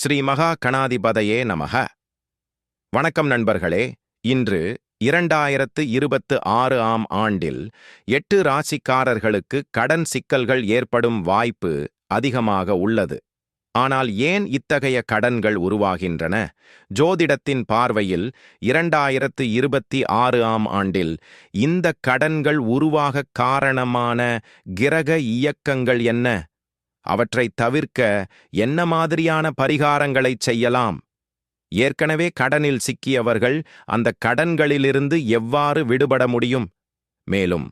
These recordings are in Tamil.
ஸ்ரீ மகா கணாதிபதையே நமக. வணக்கம் நண்பர்களே. இன்று இரண்டாயிரத்து இருபத்து ஆறு ஆம் ஆண்டில் எட்டு ராசிக்காரர்களுக்கு கடன் சிக்கல்கள் ஏற்படும் வாய்ப்பு அதிகமாக உள்ளது. ஆனால் ஏன் இத்தகைய கடன்கள் உருவாகின்றன? ஜோதிடத்தின் பார்வையில் இரண்டாயிரத்து இருபத்தி ஆறு ஆம் ஆண்டில் இந்த கடன்கள் உருவாக காரணமான கிரக இயக்கங்கள் என்ன? அவற்றை தவிர்க்க என்ன மாதிரியான பரிகாரங்களைச் செய்யலாம்? ஏற்கனவே கடனில் சிக்கியவர்கள் அந்த கடன்களிலிருந்து எவ்வாறு விடுபட முடியும்? மேலும்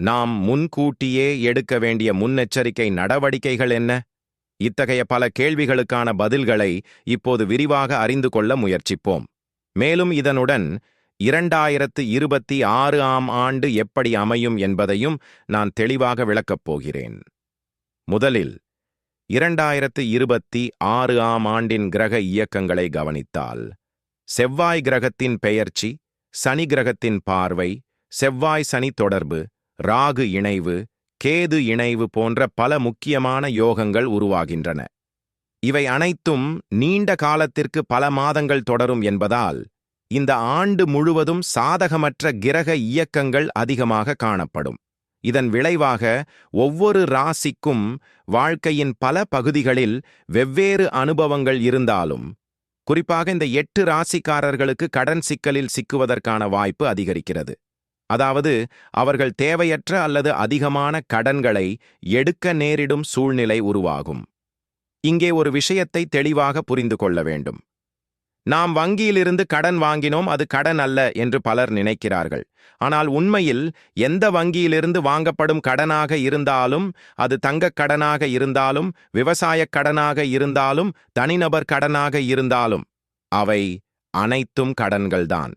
நாம் முன்கூட்டியே எடுக்க வேண்டிய முன்னெச்சரிக்கை நடவடிக்கைகள் என்ன? இத்தகைய பல கேள்விகளுக்கான பதில்களை இப்போது விரிவாக அறிந்து கொள்ள முயற்சிப்போம். மேலும் இதனுடன் இரண்டாயிரத்து இருபத்தி ஆறு ஆம் ஆண்டு எப்படி அமையும் என்பதையும் நான் தெளிவாக விளக்கப் போகிறேன். முதலில் இரண்டாயிரத்து இருபத்தி ஆறு ஆம் ஆண்டின் கிரக இயக்கங்களை கவனித்தால் செவ்வாய் கிரகத்தின் பெயர்ச்சி சனி கிரகத்தின் பார்வை செவ்வாய் சனி தொடர்பு ராகு இணைவு கேது இணைவு போன்ற பல முக்கியமான யோகங்கள் உருவாகின்றன. இவை அனைத்தும் நீண்ட காலத்திற்கு பல மாதங்கள் தொடரும் என்பதால் இந்த ஆண்டு முழுவதும் சாதகமற்ற கிரக இயக்கங்கள் அதிகமாக காணப்படும். இதன் விளைவாக ஒவ்வொரு ராசிக்கும் வாழ்க்கையின் பல பகுதிகளில் வெவ்வேறு அனுபவங்கள் இருந்தாலும் குறிப்பாக இந்த எட்டு ராசிக்காரர்களுக்கு கடன் சிக்கலில் சிக்குவதற்கான வாய்ப்பு அதிகரிக்கிறது. அதாவது அவர்கள் தேவையற்ற அல்லது அதிகமான கடன்களை எடுக்க நேரிடும் சூழ்நிலை உருவாகும். இங்கே ஒரு விஷயத்தை தெளிவாக புரிந்து கொள்ள வேண்டும். நாம் வங்கியிலிருந்து கடன் வாங்கினோம் அது கடன் அல்ல என்று பலர் நினைக்கிறார்கள். ஆனால் உண்மையில் எந்த வங்கியிலிருந்து வாங்கப்படும் கடனாக இருந்தாலும் அது தங்கக் கடனாக இருந்தாலும் விவசாயக் கடனாக இருந்தாலும் தனிநபர் கடனாக இருந்தாலும் அவை அனைத்தும் கடன்கள்தான்.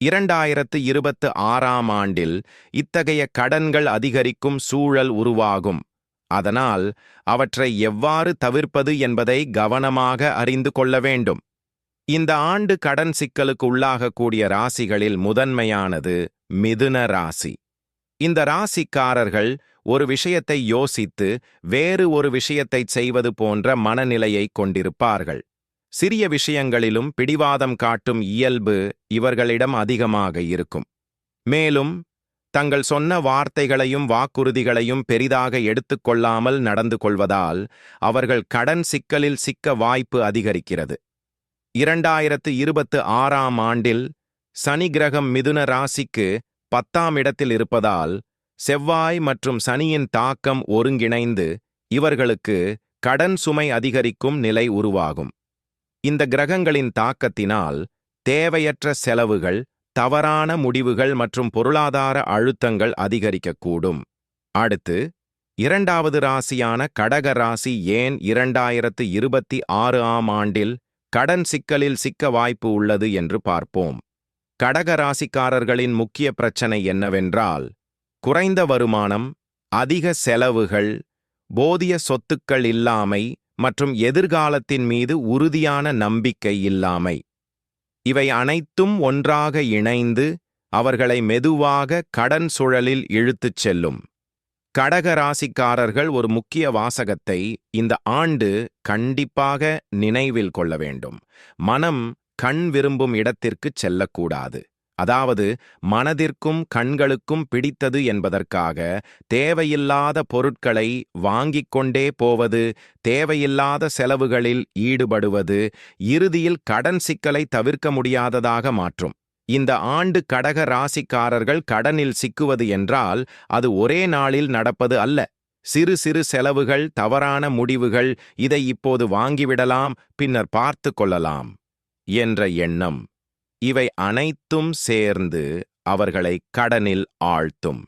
இரண்டாயிரத்து இருபத்து ஆறாம் ஆண்டில் இத்தகைய கடன்கள் அதிகரிக்கும் சூழல் உருவாகும். அதனால் அவற்றை எவ்வாறு தவிர்ப்பது என்பதை கவனமாக அறிந்து கொள்ள வேண்டும். இந்த ஆண்டு கடன் சிக்கலுக்கு உள்ளாகக்கூடிய ராசிகளில் முதன்மையானது மிதுன ராசி. இந்த ராசிக்காரர்கள் ஒரு விஷயத்தை யோசித்து வேறு ஒரு விஷயத்தைச் செய்வது போன்ற மனநிலையை கொண்டிருப்பார்கள். சிறிய விஷயங்களிலும் பிடிவாதம் காட்டும் இயல்பு இவர்களிடம் அதிகமாக இருக்கும். மேலும் தங்கள் சொன்ன வார்த்தைகளையும் வாக்குறுதிகளையும் பெரிதாக எடுத்துக்கொள்ளாமல் நடந்து கொள்வதால் அவர்கள் கடன் சிக்கலில் சிக்க வாய்ப்பு அதிகரிக்கிறது. இரண்டாயிரத்து இருபத்து ஆறாம் ஆண்டில் சனி கிரகம் மிதுன ராசிக்கு பத்தாம் இடத்தில் இருப்பதால் செவ்வாய் மற்றும் சனியின் தாக்கம் ஒருங்கிணைந்து இவர்களுக்கு கடன் சுமை அதிகரிக்கும் நிலை உருவாகும். இந்த கிரகங்களின் தாக்கத்தினால் தேவையற்ற செலவுகள் தவறான முடிவுகள் மற்றும் பொருளாதார அழுத்தங்கள் அதிகரிக்கக்கூடும். அடுத்து இரண்டாவது ராசியான கடக ராசி ஏன் இரண்டாயிரத்து இருபத்தி ஆறு ஆம் ஆண்டில் கடன் சிக்கலில் சிக்க வாய்ப்பு உள்ளது என்று பார்ப்போம். கடக ராசிக்காரர்களின் முக்கிய பிரச்சனை என்னவென்றால் குறைந்த வருமானம் அதிக செலவுகள் போதிய சொத்துக்கள் இல்லாமை மற்றும் எதிர்காலத்தின் மீது உறுதியான நம்பிக்கை இல்லாமை. இவை அனைத்தும் ஒன்றாக இணைந்து அவர்களை மெதுவாக கடன் சுழலில் இழுத்துச் செல்லும். கடக ராசிக்காரர்கள் ஒரு முக்கிய வாசகத்தை இந்த ஆண்டு கண்டிப்பாக நினைவில் கொள்ள வேண்டும். மனம் கண் விரும்பும் இடத்திற்குச் செல்லக்கூடாது. அதாவது மனதிற்கும் கண்களுக்கும் பிடித்தது என்பதற்காக தேவையில்லாத பொருட்களை வாங்கிக் கொண்டே போவது தேவையில்லாத செலவுகளில் ஈடுபடுவது இறுதியில் கடன் சிக்கலை தவிர்க்க முடியாததாக மாற்றும். இந்த ஆண்டு கடக ராசிக்காரர்கள் கடனில் சிக்குவது என்றால் அது ஒரே நாளில் நடப்பது அல்ல. சிறு சிறு செலவுகள் தவறான முடிவுகள் இதை இப்போது வாங்கிவிடலாம் பின்னர் பார்த்து கொள்ளலாம் என்ற எண்ணம். இவை அனைத்தும் சேர்ந்து அவர்களை கடனில் ஆழ்த்தும்.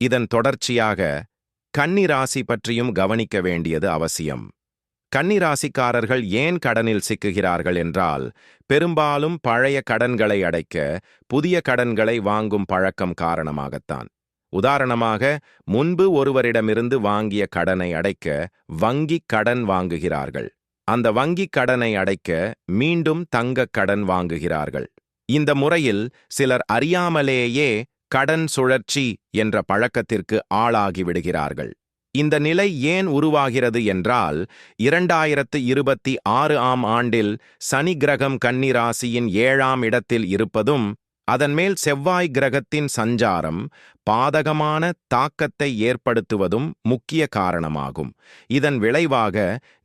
இதன் தொடர்ச்சியாக கன்னி ராசி பற்றியும் கவனிக்க வேண்டியது அவசியம். கன்னிராசிக்காரர்கள் ஏன் கடனில் சிக்குகிறார்கள் என்றால் பெரும்பாலும் பழைய கடன்களை அடைக்க புதிய கடன்களை வாங்கும் பழக்கம் காரணமாகத்தான். உதாரணமாக முன்பு ஒருவரிடமிருந்து வாங்கிய கடனை அடைக்க வங்கிக் கடன் வாங்குகிறார்கள். அந்த வங்கிக் கடனை அடைக்க மீண்டும் தங்கக் கடன் வாங்குகிறார்கள். இந்த முறையில் சிலர் அறியாமலேயே கடன் சுழற்சி என்ற பழக்கத்திற்கு ஆளாகிவிடுகிறார்கள் இந்த நிலை ஏன் உருவாகிறது என்றால் இரண்டாயிரத்து இருபத்தி ஆறு ஆம் ஆண்டில் சனி கிரகம் கன்னிராசியின் ஏழாம் இடத்தில் இருப்பதும் அதன்மேல் செவ்வாய் கிரகத்தின் சஞ்சாரம் பாதகமான தாக்கத்தை ஏற்படுத்துவதும் முக்கிய காரணமாகும். இதன் விளைவாக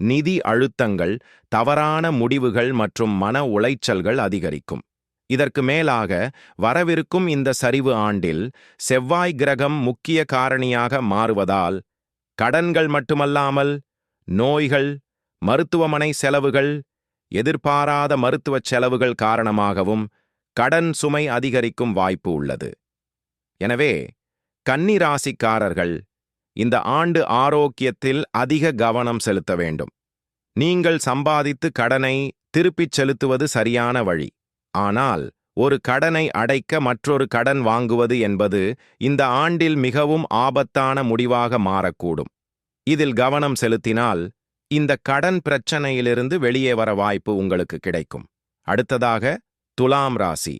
நிதி அழுத்தங்கள் தவறான முடிவுகள் மற்றும் மன உளைச்சல்கள் அதிகரிக்கும். இதற்கு மேலாக வரவிருக்கும் இந்த சரிவு ஆண்டில் செவ்வாய் கிரகம் முக்கிய காரணியாக மாறுவதால் கடன்கள் மட்டுமல்லாமல் நோய்கள் மருத்துவமனை செலவுகள் எதிர்பாராத மருத்துவச் செலவுகள் காரணமாகவும் கடன் சுமை அதிகரிக்கும் வாய்ப்பு உள்ளது. எனவே கன்னி ராசிக்காரர்கள் இந்த ஆண்டு ஆரோக்கியத்தில் அதிக கவனம் செலுத்த வேண்டும். நீங்கள் சம்பாதித்து கடனை திருப்பிச் செலுத்துவது சரியான வழி. ஆனால் ஒரு கடனை அடைக்க மற்றொரு கடன் வாங்குவது என்பது இந்த ஆண்டில் மிகவும் ஆபத்தான முடிவாக மாறக்கூடும். இதில் கவனம் செலுத்தினால் இந்த கடன் பிரச்சனையிலிருந்து வெளியே வர வாய்ப்பு உங்களுக்கு கிடைக்கும். அடுத்ததாக துலாம் ராசி.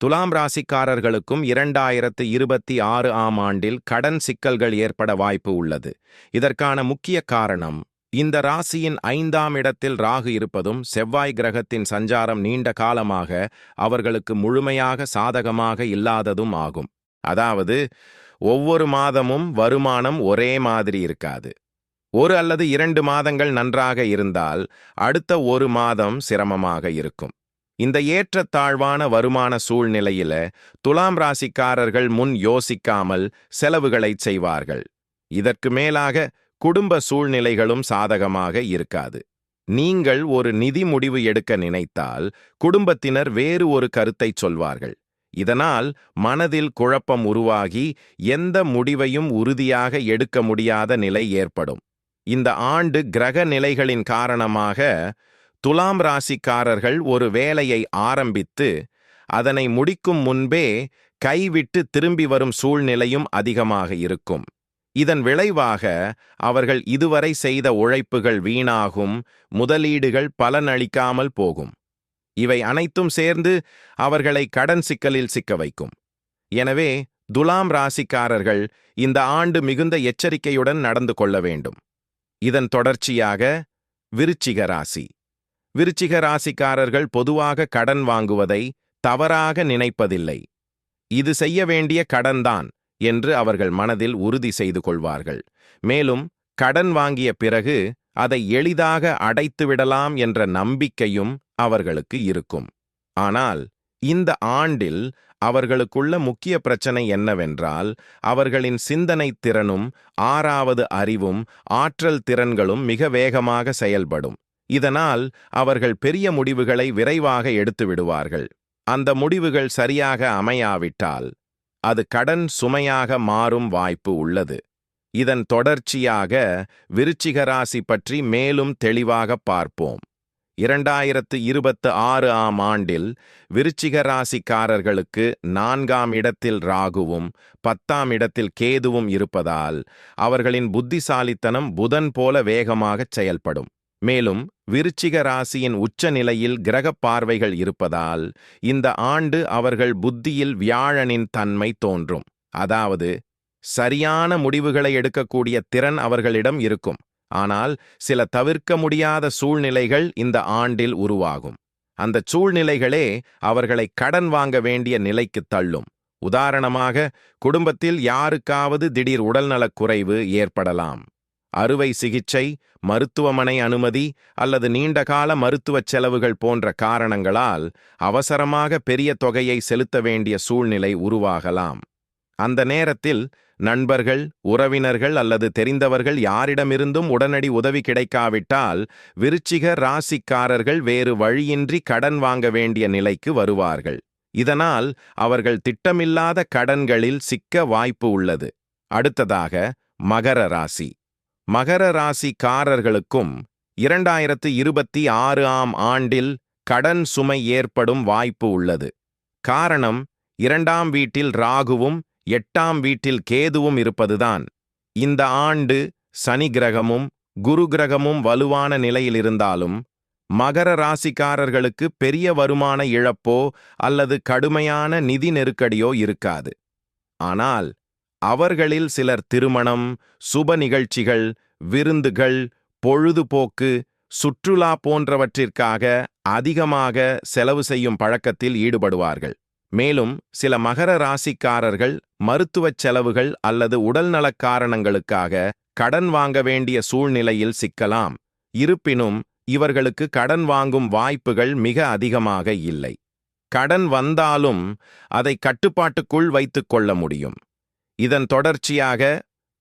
துலாம் ராசிக்காரர்களுக்கும் இரண்டாயிரத்து இருபத்தி ஆறு ஆம் ஆண்டில் கடன் சிக்கல்கள் ஏற்பட வாய்ப்பு உள்ளது. இதற்கான முக்கிய காரணம் இந்த ராசியின் ஐந்தாம் இடத்தில் ராகு இருப்பதும் செவ்வாய் கிரகத்தின் சஞ்சாரம் நீண்ட காலமாக அவர்களுக்கு முழுமையாக சாதகமாக இல்லாததும் ஆகும். அதாவது ஒவ்வொரு மாதமும் வருமானம் ஒரே மாதிரி இருக்காது. ஒரு அல்லது இரண்டு மாதங்கள் நன்றாக இருந்தால் அடுத்த ஒரு மாதம் சிரமமாக இருக்கும். இந்த ஏற்றத்தாழ்வான வருமான சூழ்நிலையில துலாம் ராசிக்காரர்கள் முன் யோசிக்காமல் செலவுகளைச் செய்வார்கள். இதற்கு மேலாக குடும்ப சூழ்நிலைகளும் சாதகமாக இருக்காது. நீங்கள் ஒரு நிதி முடிவு எடுக்க நினைத்தால் குடும்பத்தினர் வேறு ஒரு கருத்தைச் சொல்வார்கள். இதனால் மனதில் குழப்பம் உருவாகி எந்த முடிவையும் உறுதியாக எடுக்க முடியாத நிலை ஏற்படும். இந்த ஆண்டு கிரக நிலைகளின் காரணமாக துலாம் ராசிக்காரர்கள் ஒரு வேலையை ஆரம்பித்து அதனை முடிக்கும் முன்பே கைவிட்டு திரும்பி வரும் சூழ்நிலையும் அதிகமாக இருக்கும். இதன் விளைவாக அவர்கள் இதுவரை செய்த உழைப்புகள் வீணாகும் முதலீடுகள் பலனளிக்காமல் போகும். இவை அனைத்தும் சேர்ந்து அவர்களை கடன் சிக்கலில் சிக்க வைக்கும். எனவே துலாம் ராசிக்காரர்கள் இந்த ஆண்டு மிகுந்த எச்சரிக்கையுடன் நடந்து கொள்ள வேண்டும். இதன் தொடர்ச்சியாக விருச்சிக ராசி. விருச்சிக ராசிக்காரர்கள் பொதுவாக கடன் வாங்குவதை தவறாக நினைப்பதில்லை. இது செய்ய வேண்டிய கடன்தான். என்று அவர்கள் மனதில் உறுதி செய்து கொள்வார்கள். மேலும் கடன் வாங்கிய பிறகு அதை எளிதாக அடைத்துவிடலாம் என்ற நம்பிக்கையும் அவர்களுக்கு இருக்கும். ஆனால் இந்த ஆண்டில் அவர்களுக்குள்ள முக்கிய பிரச்சனை என்னவென்றால் அவர்களின் சிந்தனை திறனும் ஆறாவது அறிவும் ஆற்றல் திறன்களும் மிக வேகமாக செயல்படும். இதனால் அவர்கள் பெரிய முடிவுகளை விரைவாக எடுத்து விடுவார்கள் அந்த முடிவுகள் சரியாக அமையாவிட்டால் அது கடன் சுமையாக மாறும் வாய்ப்பு உள்ளது. இதன் தொடர்ச்சியாக விருச்சிக ராசி பற்றி மேலும் தெளிவாக பார்ப்போம். இரண்டாயிரத்து இருபத்து ஆறு ஆம் ஆண்டில் விருச்சிக ராசிக்காரர்களுக்கு நான்காம் இடத்தில் ராகுவும் பத்தாம் இடத்தில் கேதுவும் இருப்பதால் அவர்களின் புத்திசாலித்தனம் புதன் போல வேகமாகச் செயல்படும். மேலும் விருச்சிக ராசியின் உச்ச நிலையில் கிரகப் பார்வைகள் இருப்பதால் இந்த ஆண்டு அவர்கள் புத்தியில் வியாழனின் தன்மை தோன்றும். அதாவது சரியான முடிவுகளை எடுக்கக்கூடிய திறன் அவர்களிடம் இருக்கும். ஆனால் சில தவிர்க்க முடியாத சூழ்நிலைகள் இந்த ஆண்டில் உருவாகும். அந்த சூழ்நிலைகளே அவர்களை கடன் வாங்க வேண்டிய நிலைக்கு தள்ளும். உதாரணமாக குடும்பத்தில் யாருக்காவது திடீர் உடல்நலக் குறைவு ஏற்படலாம். அறுவை சிகிச்சை மருத்துவமனை அனுமதி அல்லது நீண்டகால மருத்துவச் செலவுகள் போன்ற காரணங்களால் அவசரமாக பெரிய தொகையை செலுத்த வேண்டிய சூழ்நிலை உருவாகலாம். அந்த நேரத்தில் நண்பர்கள் உறவினர்கள் அல்லது தெரிந்தவர்கள் யாரிடமிருந்தும் உடனடி உதவி கிடைக்காவிட்டால் விருச்சிக ராசிக்காரர்கள் வேறு வழியின்றி கடன் வாங்க வேண்டிய நிலைக்கு வருவார்கள். இதனால் அவர்கள் திட்டமில்லாத கடன்களில் சிக்க வாய்ப்பு உள்ளது. அடுத்ததாக மகர ராசி. மகர ராசிக்காரர்களுக்கும் இரண்டாயிரத்து இருபத்தி ஆறு ஆம் ஆண்டில் கடன் சுமை ஏற்படும் வாய்ப்பு உள்ளது. காரணம் இரண்டாம் வீட்டில் ராகுவும் எட்டாம் வீட்டில் கேதுவும் இருப்பதுதான். இந்த ஆண்டு சனி கிரகமும் குரு கிரகமும் வலுவான நிலையில் இருந்தாலும் மகர ராசிக்காரர்களுக்கு பெரிய வருமான இழப்போ அல்லது கடுமையான நிதி நெருக்கடியோ இருக்காது. ஆனால் அவர்களில் சிலர் திருமணம் சுப நிகழ்ச்சிகள் விருந்துகள் பொழுதுபோக்கு சுற்றுலா போன்றவற்றிற்காக அதிகமாக செலவு செய்யும் பழக்கத்தில் ஈடுபடுவார்கள். மேலும் சில மகர ராசிக்காரர்கள் மருத்துவச் செலவுகள் அல்லது உடல்நலக் காரணங்களுக்காக கடன் வாங்க வேண்டிய சூழ்நிலையில் சிக்கலாம். இருப்பினும் இவர்களுக்கு கடன் வாங்கும் வாய்ப்புகள் மிக அதிகமாக இல்லை. கடன் வந்தாலும் அதை கட்டுப்பாட்டுக்குள் வைத்துக் கொள்ள முடியும். இதன் தொடர்ச்சியாக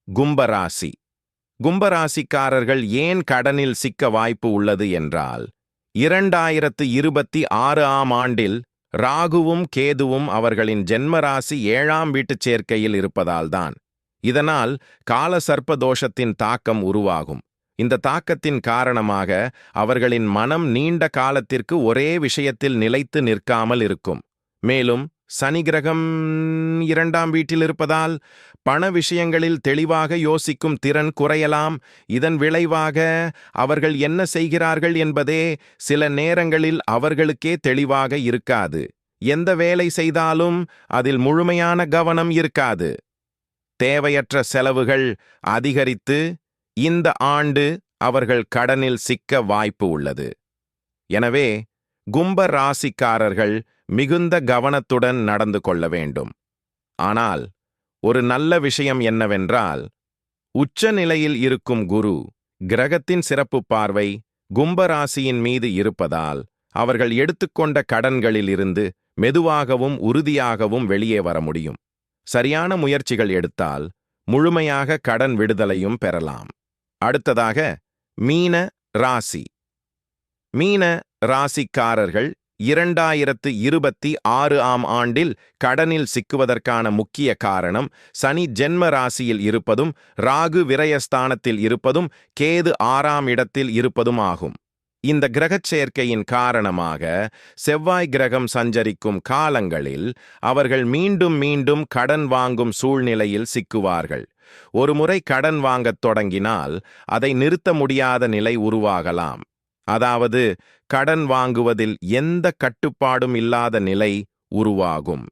கும்பராசி. கும்பராசிக்காரர்கள் ஏன் கடனில் சிக்க வாய்ப்பு உள்ளது என்றால் இரண்டாயிரத்து இருபத்தி ஆறு ஆம் ஆண்டில் ராகுவும் கேதுவும் அவர்களின் ஜென்மராசி ஏழாம் வீட்டுச் சேர்க்கையில் இருப்பதால்தான் இதனால் கால சர்ப்ப தோஷத்தின் தாக்கம் உருவாகும். இந்த தாக்கத்தின் காரணமாக அவர்களின் மனம் நீண்ட காலத்திற்கு ஒரே விஷயத்தில் நிலைத்து நிற்காமல் இருக்கும். மேலும் சனி கிரகம் இரண்டாம் வீட்டில் இருப்பதால் பண விஷயங்களில் தெளிவாக யோசிக்கும் திறன் குறையலாம். இதன் விளைவாக அவர்கள் என்ன செய்கிறார்கள் என்பதே சில நேரங்களில் அவர்களுக்கே தெளிவாக இருக்காது. எந்த வேலை செய்தாலும் அதில் முழுமையான கவனம் இருக்காது. தேவையற்ற செலவுகள் அதிகரித்து இந்த ஆண்டு அவர்கள் கடனில் சிக்க வாய்ப்பு உள்ளது. எனவே கும்ப ராசிக்காரர்கள் மிகுந்த கவனத்துடன் நடந்து கொள்ள வேண்டும். ஆனால் ஒரு நல்ல விஷயம் என்னவென்றால் உச்ச நிலையில் இருக்கும் குரு கிரகத்தின் சிறப்பு பார்வை கும்பராசியின் மீது இருப்பதால் அவர்கள் எடுத்துக்கொண்ட கடன்களில் இருந்து மெதுவாகவும் உறுதியாகவும் வெளியே வர முடியும். சரியான முயற்சிகள் எடுத்தால் முழுமையாக கடன் விடுதலையும் பெறலாம். அடுத்ததாக மீன ராசி. மீன ராசிக்காரர்கள் இரண்டாயிரத்து இருபத்தி ஆறு ஆம் ஆண்டில் கடனில் சிக்குவதற்கான முக்கிய காரணம் சனி ஜென்ம ராசியில் இருப்பதும் ராகு விரயஸ்தானத்தில் இருப்பதும் கேது ஆறாம் இடத்தில் இருப்பதும் ஆகும் இந்த கிரகச் சேர்க்கையின் காரணமாக செவ்வாய் கிரகம் சஞ்சரிக்கும் காலங்களில் அவர்கள் மீண்டும் மீண்டும் கடன் வாங்கும் சூழ்நிலையில் சிக்குவார்கள். ஒருமுறை கடன் வாங்கத் தொடங்கினால் அதை நிறுத்த முடியாத நிலை உருவாகலாம். அதாவது கடன் வாங்குவதில் எந்த கட்டுப்பாடும் இல்லாத நிலை உருவாகும்.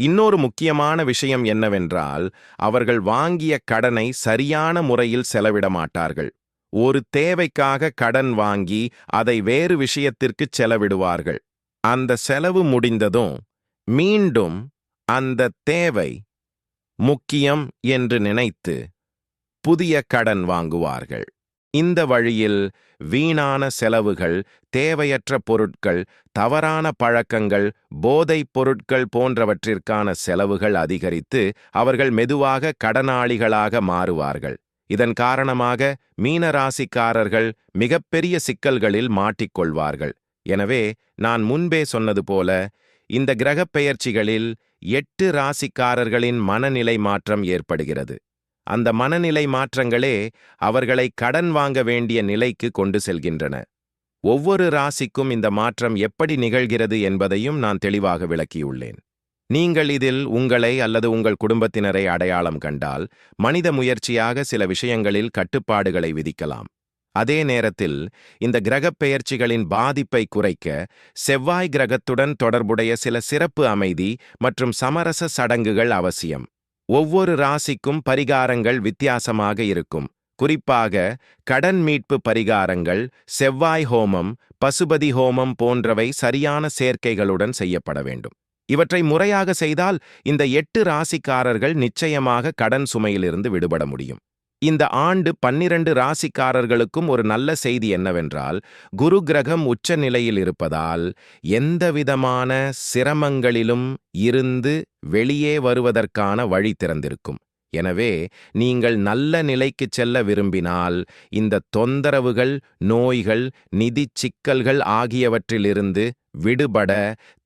இன்னொரு முக்கியமான விஷயம் என்னவென்றால் அவர்கள் வாங்கிய கடனை சரியான முறையில் செலவிட மாட்டார்கள். ஒரு தேவைக்காக கடன் வாங்கி அதை வேறு விஷயத்திற்கு செலவிடுவார்கள். அந்த செலவு முடிந்ததும் மீண்டும் அந்த தேவை முக்கியம் என்று நினைத்து புதிய கடன் வாங்குவார்கள். இந்த வழியில் வீணான செலவுகள் தேவையற்ற பொருட்கள் தவறான பழக்கங்கள் போதைப் பொருட்கள் போன்றவற்றிற்கான செலவுகள் அதிகரித்து அவர்கள் மெதுவாக கடனாளிகளாக மாறுவார்கள். இதன் காரணமாக மீனராசிக்காரர்கள் மிகப்பெரிய சிக்கல்களில் மாட்டிக்கொள்வார்கள். எனவே நான் முன்பே சொன்னது போல இந்த கிரகப் பெயர்ச்சிகளில் எட்டு ராசிக்காரர்களின் மனநிலை மாற்றம் ஏற்படுகிறது. அந்த மனநிலை மாற்றங்களே அவர்களை கடன் வாங்க வேண்டிய நிலைக்கு கொண்டு செல்கின்றன. ஒவ்வொரு ராசிக்கும் இந்த மாற்றம் எப்படி நிகழ்கிறது என்பதையும் நான் தெளிவாக விளக்கியுள்ளேன். நீங்கள் இதில் உங்களை அல்லது உங்கள் குடும்பத்தினரை அடையாளம் கண்டால் மனித முயற்சியாக சில விஷயங்களில் கட்டுப்பாடுகளை விதிக்கலாம். அதே நேரத்தில் இந்த கிரகப் பெயர்ச்சிகளின் பாதிப்பை குறைக்க செவ்வாய் கிரகத்துடன் தொடர்புடைய சில சிறப்பு அமைதி மற்றும் சமரச சடங்குகள் அவசியம். ஒவ்வொரு ராசிக்கும் பரிகாரங்கள் வித்தியாசமாக இருக்கும். குறிப்பாக கடன் மீட்பு பரிகாரங்கள் செவ்வாய் ஹோமம் பசுபதி ஹோமம் போன்றவை சரியான சேர்க்கைகளுடன் செய்யப்பட வேண்டும். இவற்றை முறையாக செய்தால் இந்த எட்டு ராசிக்காரர்கள் நிச்சயமாக கடன் சுமையிலிருந்து விடுபட முடியும். இந்த ஆண்டு பன்னிரண்டு ராசிக்காரர்களுக்கும் ஒரு நல்ல செய்தி என்னவென்றால் குரு கிரகம் உச்ச நிலையில் இருப்பதால் எந்தவிதமான சிரமங்களிலும் இருந்து வெளியே வருவதற்கான வழி திறந்திருக்கும். எனவே நீங்கள் நல்ல நிலைக்கு செல்ல விரும்பினால் இந்த தொந்தரவுகள் நோய்கள் நிதிச் சிக்கல்கள் ஆகியவற்றிலிருந்து விடுபட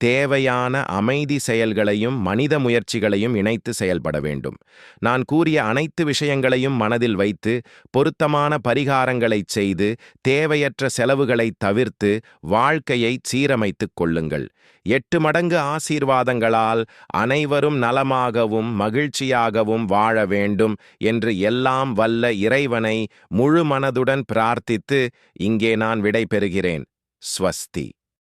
தேவையான அமைதி செயல்களையும் மனித முயற்சிகளையும் இணைத்து செயல்பட வேண்டும். நான் கூறிய அனைத்து விஷயங்களையும் மனதில் வைத்து பொருத்தமான பரிகாரங்களைச் செய்து தேவையற்ற செலவுகளை தவிர்த்து வாழ்க்கையை சீரமைத்துக் கொள்ளுங்கள். எட்டு மடங்கு ஆசீர்வாதங்களால் அனைவரும் நலமாகவும் மகிழ்ச்சியாகவும் வாழ வேண்டும் என்று எல்லாம் வல்ல இறைவனை முழு மனதுடன் பிரார்த்தித்து இங்கே நான் விடை பெறுகிறேன் ஸ்வஸ்தி.